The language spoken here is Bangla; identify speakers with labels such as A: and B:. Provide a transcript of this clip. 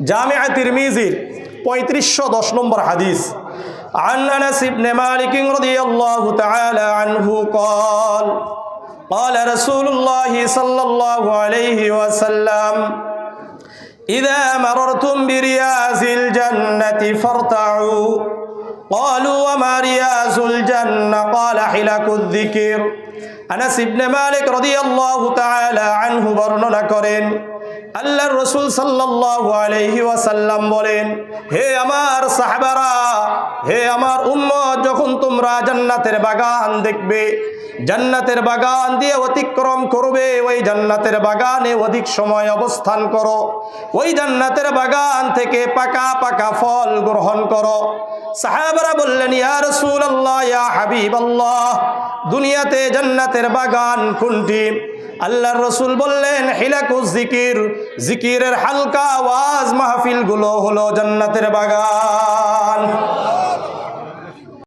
A: জামিয়া তিরমিজির পঁয়ত্রিশশো দশ নম্বর হাদিস عن انس بن مالك رضي الله تعالى عنه قال قال رسول الله صلى الله عليه وسلم إذا مررتم برياز الجنة فارتعوا قالوا وما رياز الجنة قال حلك الذكر আনাস ইবনে মালিক রাদিয়াল্লাহু তাআলা আনহু বর্ণনা করেন আল্লাহর রসুল সাল্লাল্লাহু ওয়াসাল্লাম বলেন, হে আমার সাহাবারা, হে আমার উম্মত, যখন তোমরা জান্নাতের বাগান দেখবে, জান্নাতের বাগান দিয়ে অতিক্রম করবে, ওই জান্নাতের বাগানে অধিক সময় অবস্থান করো, ওই জান্নাতের বাগান থেকে পাকা পাকা ফল গ্রহণ করো। সাহাবারা বললেন, ইয়া রাসূলুল্লাহ, ইয়া হাবিবাল্লাহ, দুনিয়াতে জান্নাতের বাগান কোনটি? আল্লাহর রসুল বললেন হিলাকু জিকির জিকিরের হালকা আওয়াজ মাহফিলগুলো হলো জান্নাতের বাগান।